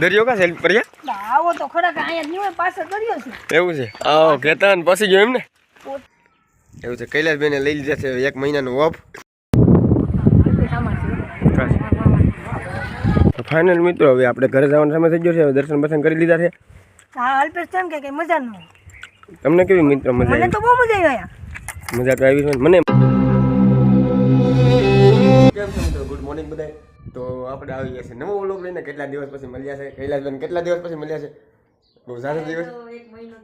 દરિયો કા સેલ પર્યા આવો તો ખરા અહીંયા નહીં હોય પાછળ દરિયો છે. એવું છે. આવો કેતન પછી ગયો એમ ને એવું છે. કૈલાસભાઈને લઈ લીધા છે એક મહિનાનું ઓફ. ફાઇનલ મિત્રો હવે આપણે ઘરે જવાનો સમય થઈ ગયો છે. દર્શન બર્શન કરી લીધા છે. હા અલ્પેશ તેમ કે મજા ન તમને કેવી મિત્રો મજા મને આવી? તો બહુ મજા આવી મજા તો આવી છે. મને કેમ છો મિત્રો? ગુડ મોર્નિંગ બધાય. તો આપણે આવી ગયા છે. નવો વ્લોગ લઈને કેટલા દિવસ પછી મળ્યા છે? કૈલાસભાઈ કેટલા દિવસ પછી મળ્યા છે? બહુ સારા દિવસ. એક મહિનો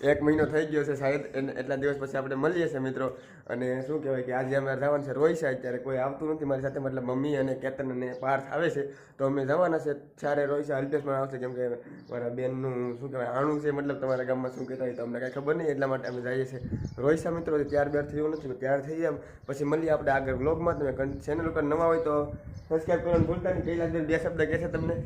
થઈ ગયો છે શાયદ એટલા દિવસ પછી આપણે મળીએ છીએ મિત્રો. અને શું કહેવાય કે આજે અમારે જવાનું છે રોઈ સાહેબ અત્યારે કોઈ આવતું નથી મારી સાથે, મતલબ મમ્મી અને કેતન અને પાર્થ આવે છે, તો અમે જવાના છે. ત્યારે રોઈ સાહેબ અલ્પેશ પણ આવશે, કેમ કે મારા બેનનું શું કહેવાય, આણું છે, મતલબ તમારા ગામમાં શું કહેતા હોય તો અમને કાંઈ ખબર નહીં, એટલા માટે અમે જઈએ છીએ. રોઈ સાહેબ મિત્રો ત્યાર બાર થયું નથી ત્યાર થઈ જાય પછી મળીએ આપણે આગળ બ્લોગમાં તમે ચેનલ ઉપર નવા હોય તો સબસ્ક્રાઈબ કરવાનું ભૂલતા નહીં. પહેલાં બે શબ્દ કહેશે તમને.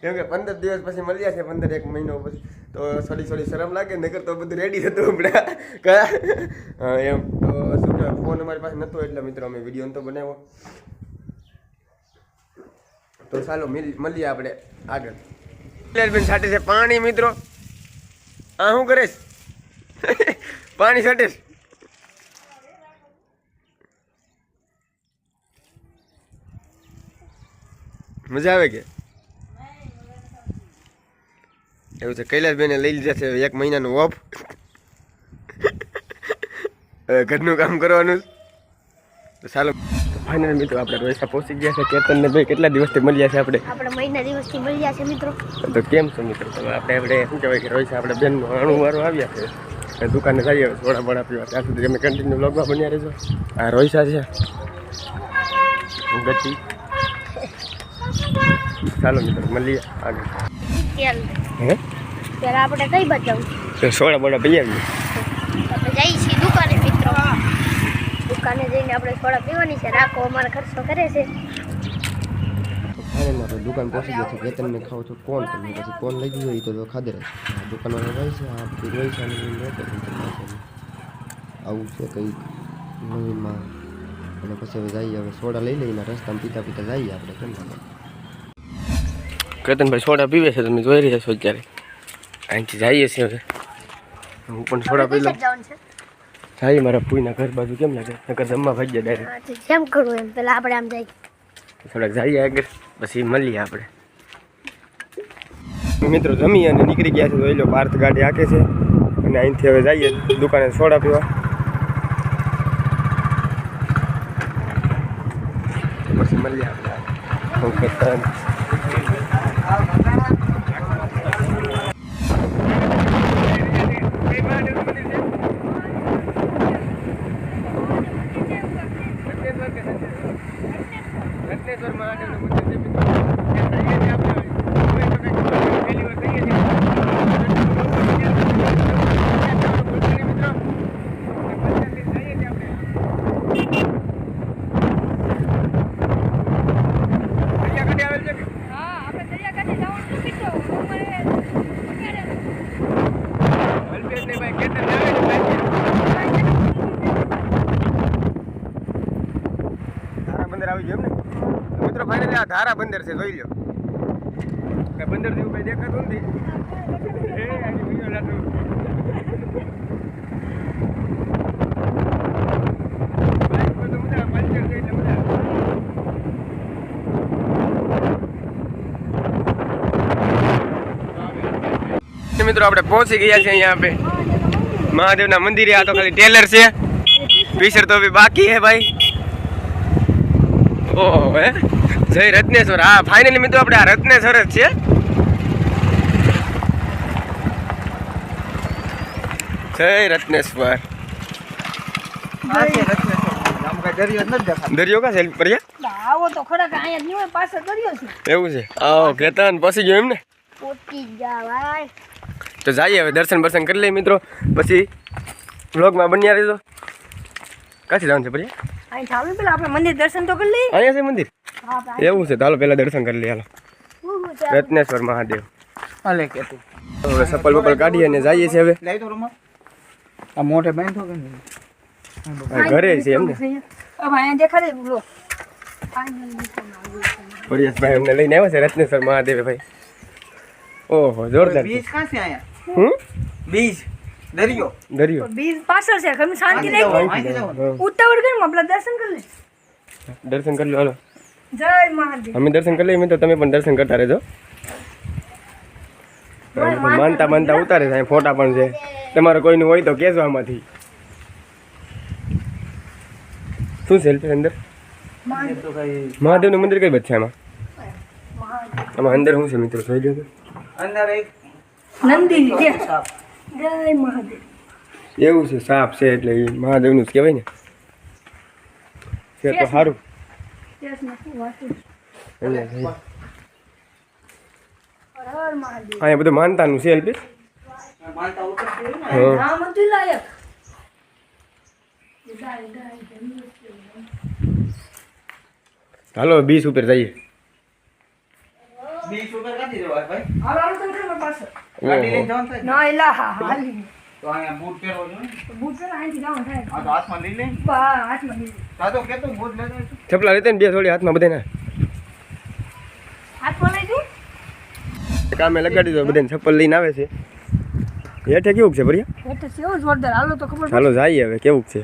કેમ કે પંદર દિવસ પછી મળ્યા છે, પંદર એક મહિનો પછી. તો થોડી થોડી શરમ લાગે નગર તો બધું રેડી હતું હમણાં. કયા એમ. તો શું કહેવાય ફોન અમારી પાસે નહોતો એટલે મિત્રો અમે વીડિયો તો બનાવ્યો. તો ચાલો મળીએ આપણે આગળ. સાથે છે પાણી, મિત્રો. આ શું કરે પાણી સાથે મજા આવે કે? એવું છે કૈલાસભાઈને લઈ લીધા છે એક મહિનાનું ઓફ. હવે ઘરનું કામ કરવાનું તો ચાલો. ફાઇનલ મિત્રો આપણે રોયસા પહોંચી ગયા છે કેતન ને ભાઈ કેટલા દિવસથી મળ્યા છે આપણે? આપણે મહિના દિવસથી મળ્યા છે મિત્રો. તો કેમ છો મિત્રો? તમે આપણે આપણે શું કહેવાય કે રોયસા આપણે બેન અણુ વાળું આવ્યા છે. અને દુકાને જઈએ થોડા બડા પીવા. ત્યાં સુધી તમે કન્ટિન્યુ બ્લોગમાં બન્યા રહેજો. આ રોયસા છે. ગતિ. ચાલો મિત્રો મળીએ આગળ. તેલ હે? ત્યારે આપણે કઈ બચાવું તો સોડા બોડા પી આવીએ આપણે જઈએ છીએ દુકાને મિત્રો. દુકાને જઈને આપણે સોડા પીવાની છે. રાખો અમારો ખર્ચો કરે છે. દુકાન પહોંચી ગયા છે. કેતન મેં ખાવ છું કોણ તમે પછી કોણ લઈ ગયો એ તો ખાધે રહે દુકાનવાળો રહે છે આ બધી રહી છે અને એમ રહે છે. આવું છે કંઈક નવીનમાં. અને પછી હવે જઈએ હવે સોડા લઈ લઈને રસ્તામાં પીતા પીતા જઈએ આપણે કેમ કેતનભાઈ સોડા પીવે છે તમે જોઈ રહ્યા છો અત્યારે. અહીંથી જઈએ છીએ હવે. હું પણ સોડા પી લઉં જઈએ મારા પૂઈના ઘર બાજુ કેમ લાગે? નકર જમવા ભાગ્યા ડાયરેક્ટ કેમ કરું કરવું એમ? પેલા આપણે આમ જઈએ. થોડાક જઈએ આગળ પછી મળીએ આપણે. મિત્રો જમી અને નીકળી ગયા છે જોઈ લો પાર્થ ગાડી હાકે છે. અને અહીંથી હવે જઈએ દુકાને સોડા પીવા. પછી મળીએ આપણે. ઓકે તન ધારા બંદર આવી ગયો એમ ને મિત્રો ફાઇનલી આ ધારા બંદર છે, જોઈ લો કઈ બંદર જેવું કઈ દેખાતું નથી. મિત્રો આપણે પહોંચી ગયા છે અહીંયા આપણે. મહાદેવના મંદિરે, આ તો ખાલી ટેલર છે. પીસર તો બી બાકી હે ભાઈ. ઓહો, હે? જય રત્નેશ્વર. હા ફાઇનલી મિત્રો આપણે આ રત્નેશ્વર જ છે. જય રત્નેશ્વર. દરિયો કા સેલ પર્યા આવો તો ખરા અહીંયા નહીં હોય પાછળ દરિયો છે. એવું છે. આવો કેતન પછી ગયો એમ ને પોતી જા તો જઈએ હવે દર્શન બર્શન કરી લઈએ મિત્રો. પછી વ્લોગમાં બન્યા રહેજો. કાથી જવાનું છે પર્યા અહીં પેલા આપણે મંદિર દર્શન તો કરી લઈએ. અહીંયા છે મંદિર? એવું છે ચાલો પેલા દર્શન કરી લઈએ હાલો. ચાલ. રત્નેશ્વર મહાદેવ. હાલે કે તું. હવે સપલ બપલ કાઢીએ અને જઈએ છીએ હવે. લઈ તો રૂમ. આ મોઢે બાંધો કે નહીં? ઘરે છે એમ ને. હવે અહીંયા દેખાડે બોલો પરેશભાઈ અમને લઈને આવ્યા છે રત્નેશ્વર મહાદેવ ભાઈ. ઓહો જોરદાર બીજ કાં છે અહીંયા? હમ? બીજ. દરિયો. દરિયો. બીજ પાછળ છે શાંતિ અહીંથી રાખી જવાનું, અહીંથી જવાનું. હા. ઉતાવળ કરી આપણા દર્શન કરી લે દર્શન કરી લો હાલો. જય મહાદેવ. અમે દર્શન કરી લઈએ મિત્રો. તમે પણ દર્શન કરતા રહેજો. માનતા માનતા ઉતારે છે ફોટા પણ છે. તમારે કોઈનું હોય તો કહેજો આમાંથી. શું સેલ્ફી અંદર? તો મહાદેવનું મંદિર કઈ બાજુ છે આમાં? આમાં અંદર શું છે મિત્રો? જોઈ લેજો તો. અંદર એક નંદીની જય મહાદેવ. એવું છે સાપ છે એટલે મહાદેવનું જ કહેવાય ને. છે તો સારું. અહીંયા બધું માનતાનું છે એલપી? હાલો બીસ ઉપર જઈએ. બીજ ઉપર કાઢી દેવાય ભાઈ? ના એલા હા હાલી. તો અહીંયા બૂટ પહેરવો જોઈએ ને. બૂટ છે ને અહીંથી જવાનું થાય. આ તો હાથમાં લઈ લે ને. બા હાથમાં લીધું તા તો કહેતો ને બૂટ લેતો હોય તો. ચપલા લેતે ને બે થોડી હાથમાં બધાને. હાથમાં લઈ દઉં કામે લગાડી દો બધાને ચપ્પલ લઈને આવે છે. હેઠે કેવું છે ભરિયા? એટલે કેવું જોરદાર. હાલો તો ખબર હાલો જઈએ હવે કેવું છે?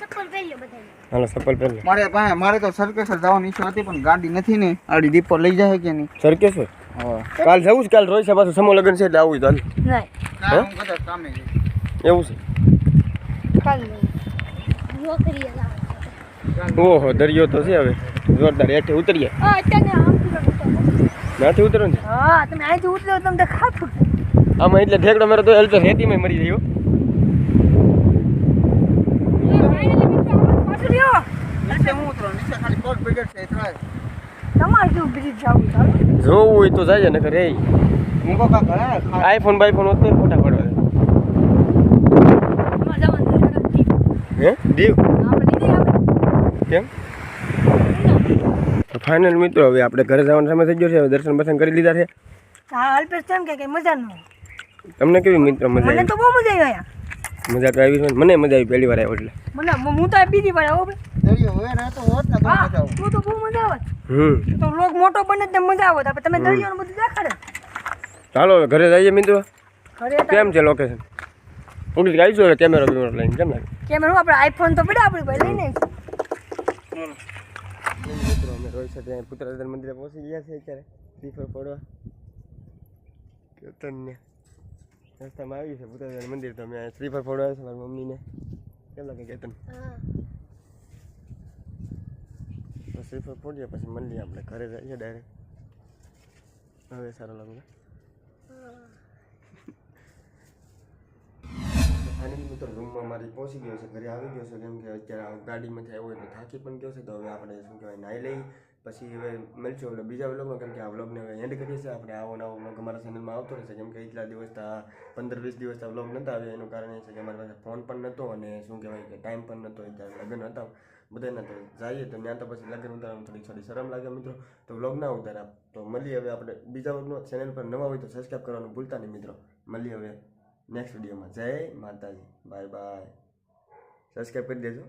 ચપ્પલ પહેરી બધા હાલો ચપ્પલ પહેરી મારે પાસે મારે તો સરકેસર જવાની ઈચ્છા હતી પણ ગાડી નથી ને. આડી દીપો લઈ જાય કે નહીં? સર કે છે કાલ જવું છે કાલ રોજ છે પાછું સમો લગન છે એટલે આવું ચાલ નહીં. ના હું? કદાચ કામે જઈશ. એવું છે. ઓહો દરિયો તો છે હવે. જોરદાર હેઠે ઉતરીએ. આમથી ઉતરો. ને હા તમે અહીંથી ઉતરો તમને ખાતું આમાં એટલે ઠેકડો મારો તો હેલ્પ હેતી રેતીમાં મરી ગયો. જવું હોય તો જાય ને કરે આઈફોન બાઈફોન હોત તો ફોટા પાડવા એમાં જવાનું થાય. હે? દીવ. કેમ? તો ફાઇનલ મિત્રો હવે આપણે ઘરે જવાનો સમય થઈ ગયો છે હવે દર્શન બર્શન કરી લીધા છે. હા અલ્પેશ કે મજા ન તમને કેવી મિત્રો મજા મને આવી? તો બહુ મજા આવી મજા તો આવી છે મને મજા આવી પહેલી વાર આવ્યો એટલે. મને હું તો બીજી વાર આવો ભાઈ દરિયો હોય તો હોત ને તો મજા આવે. તું તો બહુ મજા આવે. હમ. તો લોક મોટો બને તો મજા આવે આપણે તમે દરિયાનું બધું દેખાડે. ચાલો હવે ઘરે જઈએ મિત્રો. કેમ છે લોકેશન ઓકે આવીશું હવે કેમેરો બેમેરો લઈને કેમ લાગે કેમેરો આપણે આઈફોન તો પડ્યા આપણી ભાઈ લઈને? મિત્રો, અમે રોહિત સાથે અહીં પુત્રદાન મંદિરે પહોંચી ગયા છે અત્યારે શ્રીફળ પડવા. કેતન્ય રસ્તામાં આવ્યું છે પુત્રદાન મંદિર, તો અમે શ્રીફળ પડવા છે મારી મમ્મીને. કેમ લાગે કેતન? શ્રીફળ પડીએ પછી મળીએ આપણે ઘરે જઈએ ડાયરેક્ટ હવે સારો લાગે. ફાઇનલી મિત્રો રૂમમાં મારી પહોંચી ગયો છે, ઘરે આવી ગયો છે, કેમ કે અત્યારે ગાડીમાંથી આવ્યો એટલે થાકી પણ ગયો છે, તો હવે આપણે શું કહેવાય, નાહી લઈ, પછી હવે મળશું એટલે બીજા વ્લોગમાં, કેમ કે આ વ્લોગને હવે એન્ડ કરીએ છીએ, આપણે આવો નવો વ્લોગ અમારા ચેનલમાં આવતો રહેશે કેમ કે એટલા દિવસ આ પંદર વીસ દિવસ આ વ્લોગ નહોતા આવ્યા, એનું કારણ એ છે કે અમારી પાસે ફોન પણ નહોતો અને શું કહેવાય કે ટાઈમ પણ નહોતો ત્યારે લગ્ન હતા બધાના તો જઈએ, તો ત્યાં તો પછી લગ્ન ઉતારવાનું થોડી થોડી શરમ લાગે મિત્રો, તો વ્લોગ ના ઉતાર્યા તો મળીએ હવે આપણે બીજા વ્લોગનો ચેનલ પર નવા હોય તો સબસ્ક્રાઈબ કરવાનું ભૂલતા નહીં મિત્રો, મળીએ હવે. નેક્સ્ટ વિડીયોમાં જય માતાજી. બાય બાય સબસ્ક્રાઈબ કરી દેજો.